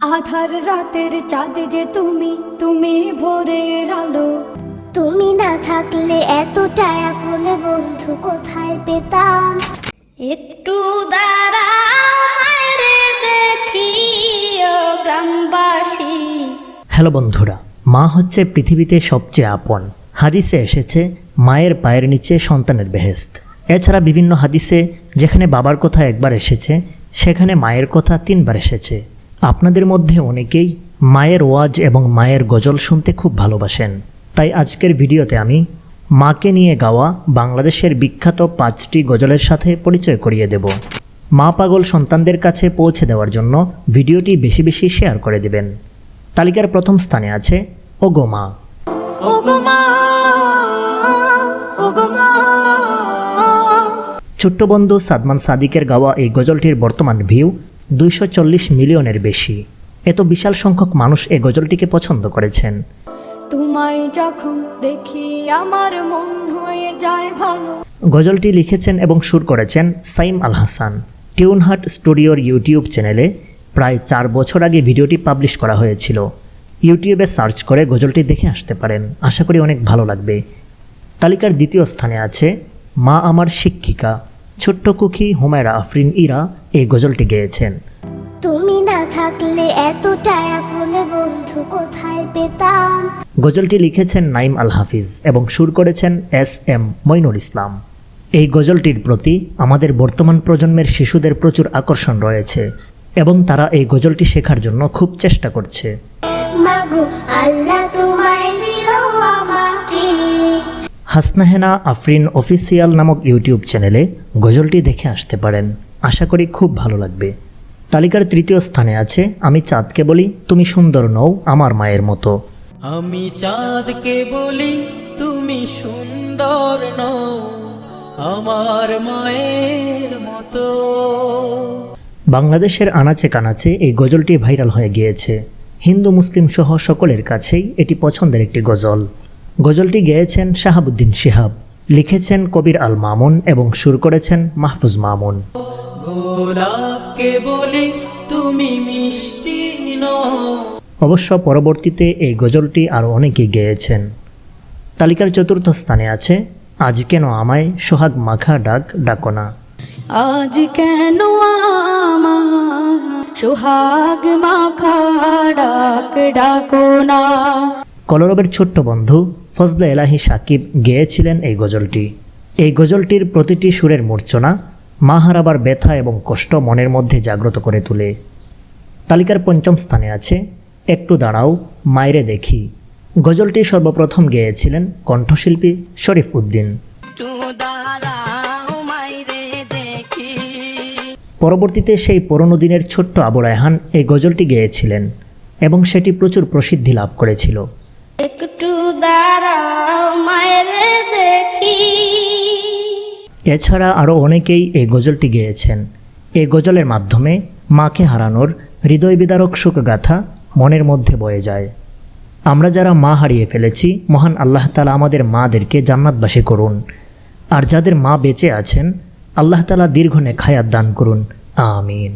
আধার রাতের চাঁদ যে তুমি তুমি ভোরের আলো। তুমি না থাকলে এতটা আপন বন্ধু কোথায় পেতাম? একটু দাঁড়াও মায়েরে দেখি ও গ্রামবাসী। হ্যালো বন্ধুরা মা হচ্ছে পৃথিবীতে সবচেয়ে আপন। হাদিসে এসেছে মায়ের পায়ের নিচে সন্তানের বেহেস্ত এছাড়া বিভিন্ন হাদিসে যেখানে বাবার কথা একবার এসেছে সেখানে মায়ের কথা তিনবার এসেছে। আপনাদের মধ্যে অনেকেই মায়ের ওয়াজ এবং মায়ের গজল শুনতে খুব ভালোবাসেন। তাই আজকের ভিডিওতে আমি মাকে নিয়ে গাওয়া বাংলাদেশের বিখ্যাত পাঁচটি গজলের সাথে পরিচয় করিয়ে দেব। মা পাগল সন্তানদের কাছে পৌঁছে দেওয়ার জন্য ভিডিওটি বেশি বেশি শেয়ার করে দেবেন। তালিকার প্রথম স্থানে আছে ওগো মা। ছোট্ট বন্ধু সাদমান সাদিকের গাওয়া এই গজলটির বর্তমান ভিউ দুইশো চল্লিশ মিলিয়নের বেশি। এত বিশাল সংখ্যক মানুষ এই গজলটিকে পছন্দ করেছেন। তোমায় যখন দেখি আমার মন হয়ে যায় ভালো। গজলটি লিখেছেন এবং সুর করেছেন সাইম আল হাসান। টিউনহাট স্টুডিওর ইউটিউব চ্যানেলে প্রায় চার বছর আগে ভিডিওটি পাবলিশ করা হয়েছিল। ইউটিউবে সার্চ করে গজলটি দেখে আসতে পারেন। আশা করি অনেক ভালো লাগবে। তালিকার দ্বিতীয় স্থানে আছে মা আমার শিক্ষিকা। ছোট্ট কুকি হুমায়রা আফরিন ইরা এই গজলটি গেয়েছেন। থাকলে এতটা আপন বন্ধু কোথায় পেতাম? গজলটি লিখেছেন নাইম আল হাফিজ এবং সুর করেছেন এস এম মইনুল ইসলাম। এই গজলটির প্রতি আমাদের বর্তমান প্রজন্মের শিশুদের প্রচুর আকর্ষণ রয়েছে এবং তারা এই গজলটি শেখার জন্য খুব চেষ্টা করছে। হাসনাহেনা আফরিন অফিসিয়াল নামক ইউটিউব চ্যানেলে গজলটি দেখে আসতে পারেন। আশা করি খুব ভালো লাগবে। তালিকার তৃতীয় স্থানে আছে আমি চাঁদকে বলি তুমি সুন্দর নও আমার মায়ের মতো। আমি চাঁদকে বলি তুমি সুন্দর নও আমার মায়ের মতো। বাংলাদেশের আনাচে কানাচে এই গজলটি ভাইরাল হয়ে গিয়েছে। হিন্দু মুসলিম সহ সকলের কাছেই এটি পছন্দের একটি গজল। গজলটি গেয়েছেন শাহাবুদ্দিন শিহাব লিখেছেন কবির আল মামুন এবং সুর করেছেন মাহফুজ মামুন। গোলাপকে বলি তুমি মিষ্টি অবশ্য পরবর্তীতে এই গজলটি আরও অনেকেই গেয়েছেন। তালিকার চতুর্থ স্থানে আছে আজ কেন আমায় সোহাগ মাখা ডাক ডাকনা আজ কেন সোহাগ মাখা ডাক ডাকো না? কলরবের ছোট্ট বন্ধু ফজলে এলাহি সাকিব গেয়েছিলেন এই গজলটি। এই গজলটির প্রতিটি সুরের মূর্ছনা মা হারাবার ব্যথা এবং কষ্ট মনের মধ্যে জাগ্রত করে তোলে। তালিকার পঞ্চম স্থানে আছে একটু দাঁড়াও মায়েরে দেখি। গজলটি সর্বপ্রথম গেয়েছিলেন কণ্ঠশিল্পী শরীফ উদ্দিন। পরবর্তীতে সেই পুরনো দিনের ছোট্ট আবু রায়হান এই গজলটি গেয়েছিলেন এবং সেটি প্রচুর প্রসিদ্ধি লাভ করেছিল। একটু দাঁড়াও মায়ের দেখি। এছাড়া আরও অনেকেই এই গজলটি গেয়েছেন। এই গজলের মাধ্যমে মাকে হারানোর হৃদয় বিদারক শোকগাথা মনের মধ্যে বয়ে যায়। আমরা যারা মা হারিয়ে ফেলেছি, মহান আল্লাহ তালা আমাদের মাদেরকে জান্নাতবাসী করুন। আর যাদের মা বেঁচে আছেন, আল্লাহ তালা দীর্ঘ নেখায়াত দান করুন। আমিন।